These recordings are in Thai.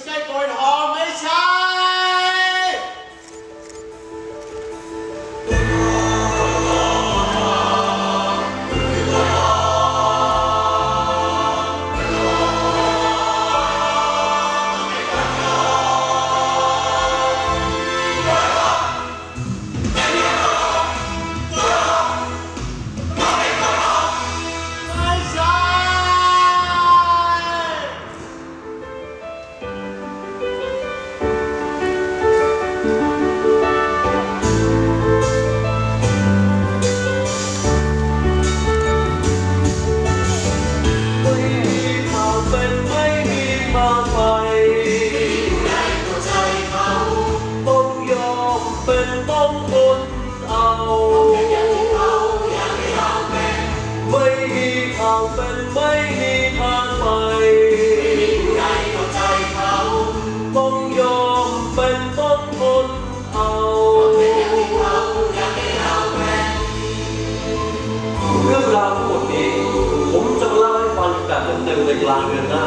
Recycle ไม่มีทางไปผู้ใดเข้าใจเขาต้องยอมเป็นต้องทนเอาเขาอยากให้เราแบ่งเรื่องราวทั้งหมดนี้ ผมจะเล่าให้ฟังแบบเต็มๆในกลางเดือนหน้า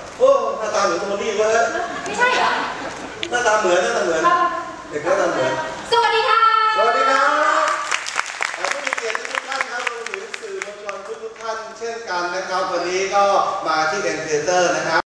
น้องเฮ้ยน้องน้องตื่นตื่นลุกลุกเอ้ยเขาจะใช้เวทีแล้วลุกลุกน้องข้างหลังอะลุกอะหมดเวลาวงเอานะวงวงชื่ออะไรอะเราผมชื่อทองดีครับโอ้ชื่อทอมดีเหรอโอ้หน้าตาเหมือนโทนี่เว้ยไม่ใช่เหรอหน้าตาเหมือนหน้าตาเหมือนครับเด็กหน้าตาเหมือน สวัสดีค่ะ สวัสดีครับผู้มีเกียรติทุกท่านครับรวมถึงสื่อมวลชนทุกๆท่านเช่นกันนะครับ วันนี้ก็มาที่เอ็นเทเตอร์นะครับ